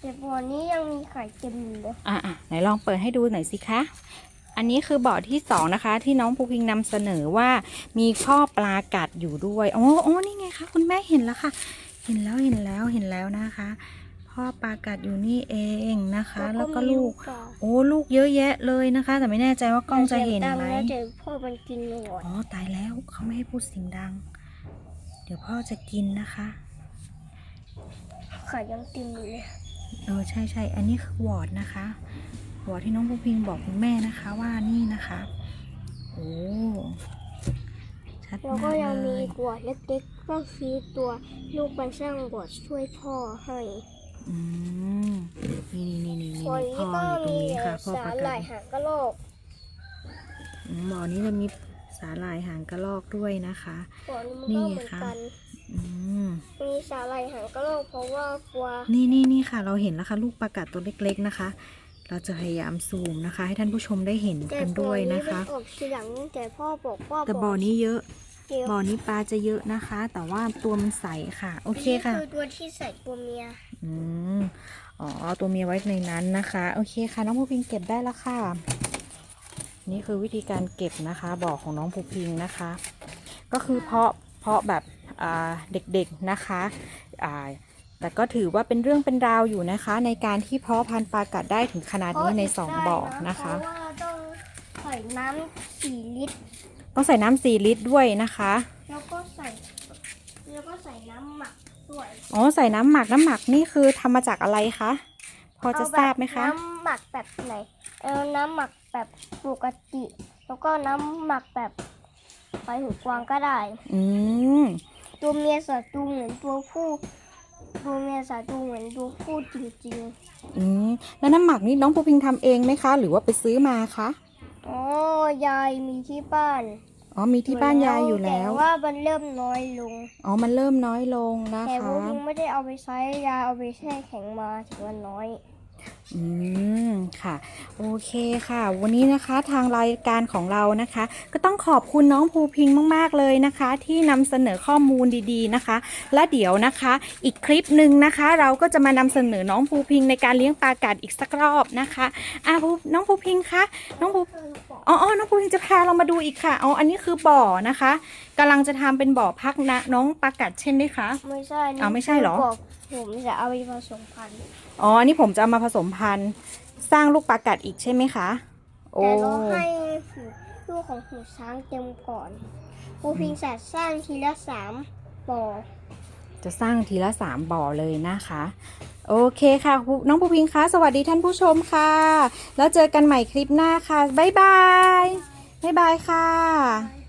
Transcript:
แต่บ่อนี้ยังมีไข่เต็มอยู่เลยอะอะไหนลองเปิดให้ดูหน่อยสิคะ อันนี้คือบ่อที่สองนะคะ ที่น้องภูพิงนำเสนอว่ามีข้อปลากัดอยู่ด้วยอ๋ออ๋อนี่ไงคะคุณแม่เห็นแล้วค่ะ เห็นแล้วเห็นแล้วเห็นแล้วนะคะ พ่อปลากัดอยู่นี่เองนะคะ แล้วก็ลูกปลาโอ้ลูกเยอะแยะเลยนะคะ แต่ไม่แน่ใจว่ากล้องจะเห็นไหม แต่สียงดังแล้วเดี๋ยวพ่อมันกินหมดอ๋อตายแล้วเขาไม่ให้พูดเสียงดัง เดี๋ยวพ่อจะกินนะคะ ไข่ยังเต็มอยู่เลย เออใช่ใช่อันนี้คือวอร์ดนะคะวอร์ดที่น้องภูพิงบอกคุณแม่นะคะว่านี่นะคะโอ้ชัดแล้วมาก็กยังเลมียกวดเล็กๆก็คือตัวลูกมันสร้างบทช่วยพ่อให้อืมนี่นี่นี่นี่ตัวนี่นี้พ่อก็อยู่ตรงมีนี้ค่ะพ่อสาประหกัร่ายดหางกระโหลกอืมบ่อนี้จะมีสาหร่ายหางกระรอกด้วยนะคะตัวนี้มันนี่ก็เหมือนค่ะกันอื มมีสาหร่ายหางกระโหลกเพราะว่ากลัว นี่นี่นี่ค่ะ เราเห็นแล้วค่ะ ลูกประกัดตัวเล็กๆนะคะ เราจะพยายามซูมนะคะ ให้ท่านผู้ชมได้เห็นแต่กันตัด้ววยนี้นะเป็นคะออกทีหลังแต่พ่อบอกว่าแต่บ่อนี้เยอะเดียวบ่อนี้ปลาจะเยอะนะคะ แต่ว่าตัวมันใสค่ะ โอเคค่ะ นี่คือตัวที่ใส่ตัวเมีย อืมอ๋อเอาตัวเมียไว้ในนั้นนะคะ โอเคค่ะ น้องภูพิงเก็บได้แล้วค่ะ นี่คือวิธีการเก็บนะคะบ่อของน้องภูพิงนะคะ ก็คือเพาะเพาะแบบอ่า เด็กๆนะคะอ่าแต่ก็ถือว่าเป็นเรื่องเป็นราวอยู่นะคะ ในการที่เพาะพันธุ์ปลากัดได้ถึงขนาดนี้ในสองบ่อนะคะเพราะว่าต้องใส่น้ำสี่ลิตรต้องใส่น้ำสี่ลิตรด้วยนะคะ แล้วก็ใส่แล้วก็ใส่น้ำหมักด้วยอ๋อใส่น้ำหมักน้ำหมักนี่คือทำมาจากอะไรคะพอจะทราบไหมคะน้ำหมักแบบไหนเออน้ำหมักแบบปกติ แล้วก็น้ำหมักแบบไฟหูกวางก็ได้ อืม ตัวเมียสาตูเหมือนตัวผู้ตัวเมียสาตูเหมือนตัวผู้จริงอืมแล้วน้ำหมักนี่น้องภูพิงทำเองไหมคะ หรือว่าไปซื้อมาคะๆอ๋อยายมีที่บ้านอ๋อมีที่บ้านยายอยู่แล้ว แต่ว่ามันเริ่มน้อยลง อ๋อมันเริ่มน้อยลงนะแต่พคะวกยังไม่ได้เอาไปใช้ยาเอาไปแช่แข็งมาถึงมันน้อย อืม ค่ะ โอเคค่ะ วันนี้นะคะทางรายการของเรานะคะ ก็ต้องขอบคุณน้องภูพิงมาก ๆ เลยนะคะ ที่นำเสนอข้อมูลดีๆนะคะ และเดี๋ยวนะคะ อีกคลิปหนึ่งนะคะ เราก็จะมานำเสนอน้องภูพิงในการเลี้ยงปลากัดอีกสักรอบนะคะอะภูน้องภูพิงคะน้องภูอ๋ออ๋อน้องภูพิงจะพาเรามาดูอีกค่ะอ๋ออันนี้คือบ่อนะคะกำลังจะทำเป็นบ่อพักนะน้องปลากัดใช่ไหมคะไม่ใช่นี่อ้าวไม่ใช่เหรอคืบอกผมจะเอาไปผสมพันธุ์อ๋อนี่ผมจะเอามาผสมพันธุ์สร้างลูกปลากัดอีกใช่ไหมคะ โอ้แต่เราให้หูลูกของหูช้างเต็มก่อนปูพิงแสดสร้างทีละสามบ่อจะสร้างทีละสามบ่อเลยนะคะ โอเคค่ะภูน้องภูพิงคะสวัสดีท่านผู้ชมค่ะ แล้วเจอกันใหม่คลิปหน้าค่ะ บ๊ายบาย บ๊ายบายค่ะไป